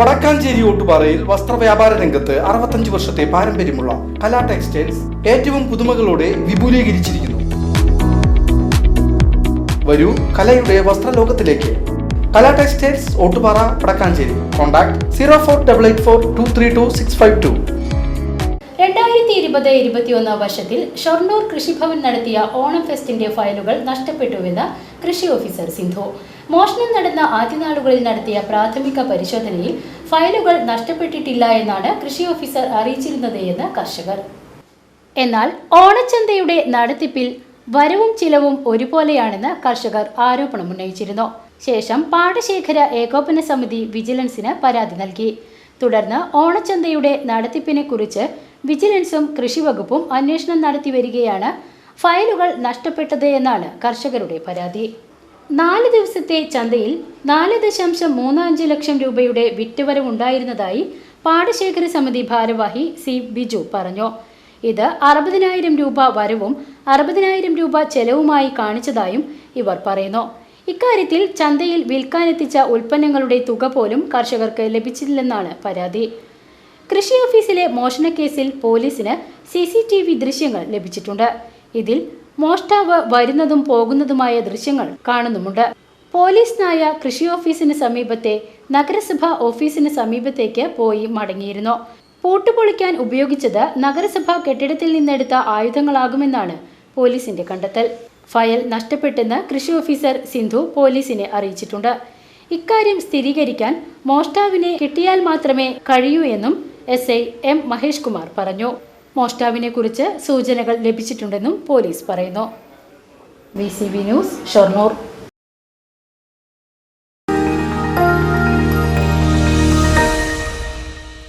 വടക്കാഞ്ചേരി ഓട്ടുപാറയിൽ വസ്ത്രവ്യാപാര രംഗത്ത് അറുപത്തഞ്ച് വർഷത്തെ പാരമ്പര്യമുള്ള കലാ ടെക്സ്റ്റൈൽസ് ഏറ്റവും പുതുമകളോടെ വിപുലീകരിച്ചിരിക്കുന്നു. വരൂ കലയുടെ വസ്ത്രലോകത്തിലേക്ക്. Kala textiles Ottupara Vadakkanchery. Contact zero four double eight four two three two six five two. രണ്ടായിരത്തി ഇരുപത് ഇരുപത്തിയൊന്ന് വർഷത്തിൽ ഷൊർണൂർ കൃഷിഭവൻ നടത്തിയ ഓണം ഫെസ്റ്റിന്റെ ഫയലുകൾ നഷ്ടപ്പെട്ടുവെന്ന് കൃഷി ഓഫീസർ സിന്ധു. മോഷണം നടന്ന ആദ്യ നാളുകളിൽ നടത്തിയ പ്രാഥമിക പരിശോധനയിൽ ഫയലുകൾ നഷ്ടപ്പെട്ടിട്ടില്ല എന്നാണ് കൃഷി ഓഫീസർ അറിയിച്ചിരുന്നത് എന്ന് കർഷകർ. എന്നാൽ ഓണച്ചന്തയുടെ നടത്തിപ്പിൽ വരവും ചിലവും ഒരുപോലെയാണെന്ന് കർഷകർ ആരോപണം ഉന്നയിച്ചിരുന്നു. ശേഷം പാടശേഖര ഏകോപന സമിതി വിജിലൻസിന് പരാതി നൽകി. തുടർന്ന് ഓണച്ചന്തയുടെ നടത്തിപ്പിനെ കുറിച്ച് വിജിലൻസും കൃഷിവകുപ്പും അന്വേഷണം നടത്തി വരികയാണ് ഫയലുകൾ നഷ്ടപ്പെട്ടത് എന്നാണ് കർഷകരുടെ പരാതി. നാല് ദിവസത്തെ ചന്തയിൽ നാല് ദശാംശം മൂന്ന് അഞ്ച് ലക്ഷം രൂപയുടെ വിറ്റുവരവുണ്ടായിരുന്നതായി പാടശേഖര സമിതി ഭാരവാഹി സി ബിജു പറഞ്ഞു. ഇത് അറുപതിനായിരം രൂപ വരവും അറുപതിനായിരം രൂപ ചെലവുമായി കാണിച്ചതായും ഇവർ പറയുന്നു. ഇക്കാര്യത്തിൽ ചന്തയിൽ വിൽക്കാനെത്തിച്ച ഉൽപ്പന്നങ്ങളുടെ തുക പോലും കർഷകർക്ക് ലഭിച്ചില്ലെന്നാണ് പരാതി. കൃഷി ഓഫീസിലെ മോഷണക്കേസിൽ പോലീസിന് സി സി ടി വി ദൃശ്യങ്ങൾ ലഭിച്ചിട്ടുണ്ട്. ഇതിൽ മോഷ്ടാവ് വരുന്നതും പോകുന്നതുമായ ദൃശ്യങ്ങൾ കാണുന്നുമുണ്ട്. പോലീസ് നായ കൃഷി ഓഫീസിന് സമീപത്തെ നഗരസഭ ഓഫീസിന് സമീപത്തേക്ക് പോയി മടങ്ങിയിരുന്നു. പൂട്ടുപൊളിക്കാൻ ഉപയോഗിച്ചത് നഗരസഭാ കെട്ടിടത്തിൽ നിന്നെടുത്ത ആയുധങ്ങളാകുമെന്നാണ് പോലീസിന്റെ കണ്ടെത്തൽ. ഫയൽ നഷ്ടപ്പെട്ടെന്ന് കൃഷി ഓഫീസർ സിന്ധു പോലീസിനെ അറിയിച്ചിട്ടുണ്ട്. ഇക്കാര്യം സ്ഥിരീകരിക്കാൻ മോഷ്ടാവിനെ കിട്ടിയാൽ മാത്രമേ കഴിയൂ എന്നും S I M Mahesh Kumar പറഞ്ഞു. മോഷ്ടാവിനെ കുറിച്ച് സൂചനകൾ ലഭിച്ചിട്ടുണ്ടെന്നും പോലീസ് പറയുന്നു. V news Shoranur.